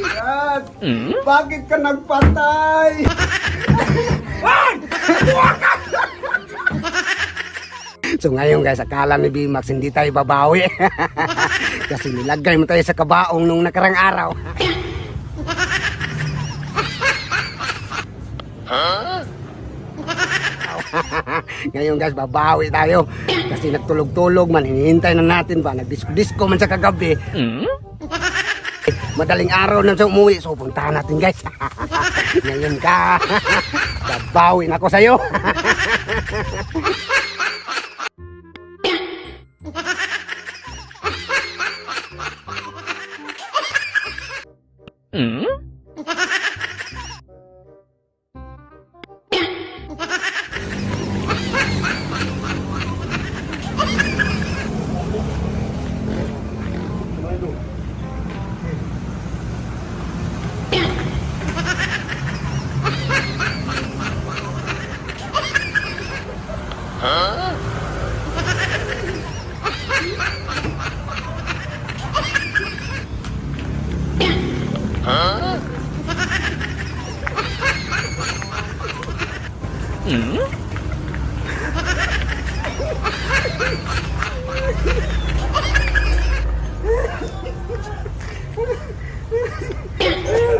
Brad, bakit ka nagpatay? So ngayon guys, akala ni Bimax hindi tayo babawi. Kasi nilagay mo tayo sa kabaong nung nakarang araw. Ngayon guys, babawi tayo. Kasi nagtulog-tulog man, hinihintay na natin ba, nagdisko-disko man sa kagabi. Madaling araw na siya umuwi, so puntahan natin guys. ngayon ka, babawi na ako sa'yo.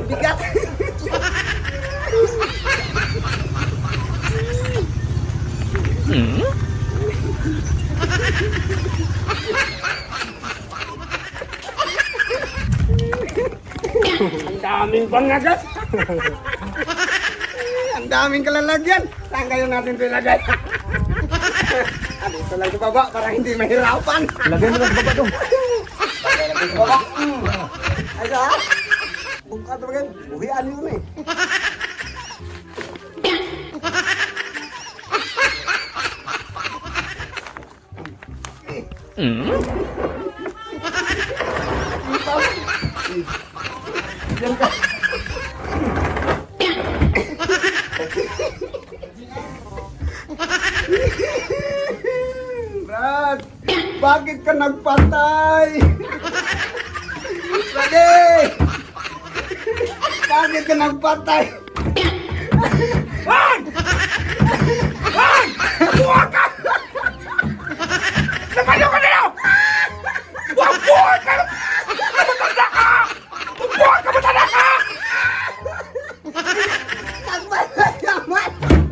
Bigat. Ang daming pangagat. Ang daming kalalagyan. Saan kayo natin? Ah, Dito lang sa baba para hindi mahirapan. Lagay mo lang sa baba doon. Lagay natin sa baba. Ay sa Buka ito bagay. Buhian yun eh. Brad, bakit ka nagpatay? Brad, bakit ka nagpatay?